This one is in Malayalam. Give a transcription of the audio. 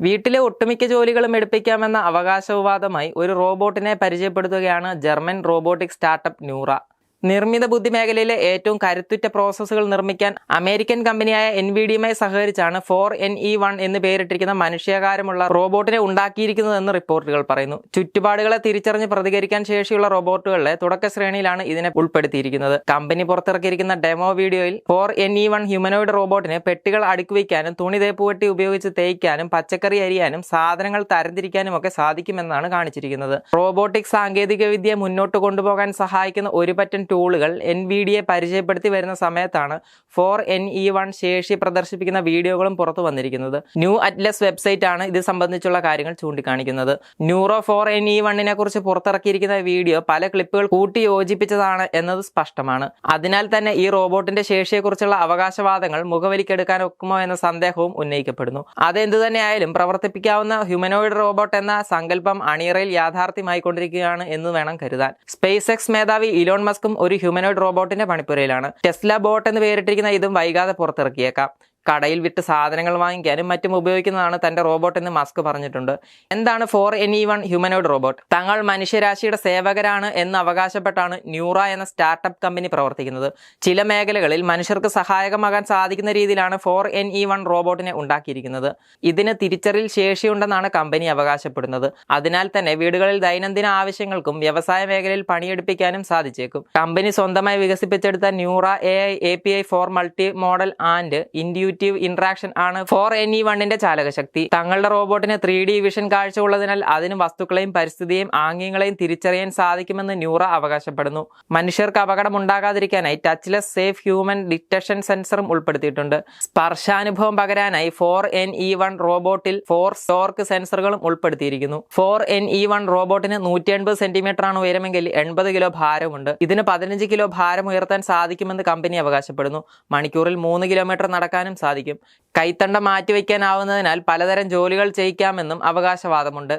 വീട്ടിലെ ഒട്ടുമിക്ക ജോലികളും എടുപ്പിക്കാമെന്ന അവകാശവാദമായി ഒരു റോബോട്ടിനെ പരിചയപ്പെടുത്തുകയാണ് ജർമ്മൻ റോബോട്ടിക് സ്റ്റാർട്ടപ്പ് ന്യൂറ. നിർമ്മിത ബുദ്ധി മേഖലയിലെ ഏറ്റവും കരുത്തുറ്റ പ്രോസസ്സുകൾ നിർമ്മിക്കാൻ അമേരിക്കൻ കമ്പനിയായ എൻവിഡിയുമായി സഹകരിച്ചാണ് ഫോർ എൻ ഇ വൺ എന്ന് പേരിട്ടിരിക്കുന്ന മനുഷ്യകാരമുള്ള റോബോട്ടിനെ ഉണ്ടാക്കിയിരിക്കുന്നതെന്ന് റിപ്പോർട്ടുകൾ പറയുന്നു. ചുറ്റുപാടുകളെ തിരിച്ചറിഞ്ഞ് പ്രതികരിക്കാൻ ശേഷിയുള്ള റോബോട്ടുകളുടെ തുടക്ക ശ്രേണിയിലാണ് ഇതിനെ ഉൾപ്പെടുത്തിയിരിക്കുന്നത്. കമ്പനി പുറത്തിറക്കിയിരിക്കുന്ന ഡെമോ വീഡിയോയിൽ four N E one humanoid റോബോട്ടിന് പെട്ടികൾ അടുക്കുവയ്ക്കാനും തുണി തേപ്പുവെട്ടി ഉപയോഗിച്ച് തേയ്ക്കാനും പച്ചക്കറി അരിയാനും സാധനങ്ങൾ തരംതിരിക്കാനും ഒക്കെ സാധിക്കുമെന്നാണ് കാണിച്ചിരിക്കുന്നത്. റോബോട്ടിക് സാങ്കേതികവിദ്യ മുന്നോട്ട് കൊണ്ടുപോകാൻ സഹായിക്കുന്ന ഒരു പറ്റം ടൂളുകൾ എൻ വി ഡിയെ പരിചയപ്പെടുത്തി വരുന്ന സമയത്താണ് ഫോർ എൻ ഇ വൺ ശേഷി പ്രദർശിപ്പിക്കുന്ന വീഡിയോകളും പുറത്തു വന്നിരിക്കുന്നത്. ന്യൂ അറ്റ്ലസ് വെബ്സൈറ്റ് ആണ് ഇത് സംബന്ധിച്ചുള്ള കാര്യങ്ങൾ ചൂണ്ടിക്കാണിക്കുന്നത്. ന്യൂറോ ഫോർ എൻ ഇ വണ്ണിനെ കുറിച്ച് പുറത്തിറക്കിയിരിക്കുന്ന വീഡിയോ പല ക്ലിപ്പുകൾ കൂട്ടി യോജിപ്പിച്ചതാണ് എന്നത് സ്പഷ്ടമാണ്. അതിനാൽ തന്നെ ഈ റോബോട്ടിന്റെ ശേഷിയെക്കുറിച്ചുള്ള അവകാശവാദങ്ങൾ മുഖവലിക്കെടുക്കാൻ ഒക്കുമോ എന്ന സന്ദേഹവും ഉന്നയിക്കപ്പെടുന്നു. അതെന്തു തന്നെയായാലും പ്രവർത്തിപ്പിക്കാവുന്ന ഹ്യൂമനോയിഡ് റോബോട്ട് എന്ന സങ്കല്പം അണിയറയിൽ യാഥാർത്ഥ്യമായിക്കൊണ്ടിരിക്കുകയാണ് എന്ന് വേണം കരുതാൻ. സ്പേസ് എക്സ് മേധാവി ഇലോൺ മസ്കും ഒരു ഹ്യൂമനോയിഡ് റോബോട്ടിന്റെ പണിപ്പുരയിലാണ്. ടെസ്ല ബോട്ട് എന്ന് പേരിട്ടിരിക്കുന്ന ഇതും വൈകാതെ പുറത്തിറക്കിയേക്കാം. കടയിൽ വിട്ട് സാധനങ്ങൾ വാങ്ങിക്കാനും മറ്റും ഉപയോഗിക്കുന്നതാണ് തന്റെ റോബോട്ട് എന്ന് മസ്ക് പറഞ്ഞിട്ടുണ്ട്. എന്താണ് four any one humanoid robot? തങ്ങൾ മനുഷ്യരാശിയുടെ സേവകരാണ് എന്ന് അവകാശപ്പെട്ടാണ് ന്യൂറ എന്ന സ്റ്റാർട്ടപ്പ് കമ്പനി പ്രവർത്തിക്കുന്നത്. ചില മേഖലകളിൽ മനുഷ്യർക്ക് സഹായകമാകാൻ സാധിക്കുന്ന രീതിയിലാണ് ഫോർ എൻ ഇ വൺ റോബോട്ടിനെ ഉണ്ടാക്കിയിരിക്കുന്നത്. ഇതിന് തിരിച്ചറിൽ ശേഷിയുണ്ടെന്നാണ് കമ്പനി അവകാശപ്പെടുന്നത്. അതിനാൽ തന്നെ വീടുകളിൽ ദൈനംദിന ആവശ്യങ്ങൾക്കും വ്യവസായ മേഖലയിൽ പണിയെടുപ്പിക്കാനും സാധിച്ചേക്കും. കമ്പനി സ്വന്തമായി വികസിപ്പിച്ചെടുത്ത Neura A I A P I for multi modal and intuitive interaction ആണ് ഫോർ ഇ വണ്ണിന്റെ ചാലകശക്തി. തങ്ങളുടെ റോബോട്ടിന് ത്രീ ഡി വിഷൻ കാഴ്ച ഉള്ളതിനാൽ അതിന് വസ്തുക്കളെയും പരിസ്ഥിതിയെയും ആംഗ്യങ്ങളെയും തിരിച്ചറിയാൻ സാധിക്കുമെന്ന് ന്യൂറ അവകാശപ്പെടുന്നു. മനുഷ്യർക്ക് അപകടം ഉണ്ടാകാതിരിക്കാനായി ടച്ച്ലെസ് സേഫ് ഹ്യൂമൻ ഡിറ്റക്ഷൻ സെൻസറും ഉൾപ്പെടുത്തിയിട്ടുണ്ട്. സ്പർശാനുഭവം പകരാനായി ഫോർ എൻ ഇ വൺ റോബോട്ടിൽ ഫോർ സ്റ്റോർക്ക് സെൻസറുകളും ഉൾപ്പെടുത്തിയിരിക്കുന്നു. ഫോർ എൻ ഇ വൺ റോബോട്ടിന് നൂറ്റി എൺപത് സെന്റിമീറ്റർ ആണ് ഉയരമെങ്കിൽ എൺപത് കിലോ ഭാരമുണ്ട്. ഇതിന് പതിനഞ്ച് കിലോ ഭാരം ഉയർത്താൻ സാധിക്കുമെന്ന് കമ്പനി അവകാശപ്പെടുന്നു. മണിക്കൂറിൽ മൂന്ന് കിലോമീറ്റർ നടക്കാനും സാധിക്കും. കൈത്തണ്ട മാറ്റിവെക്കാനാവുന്നതിനാൽ പലതരം ജോലികൾ ചെയ്യിക്കാമെന്നും അവകാശവാദമുണ്ട്.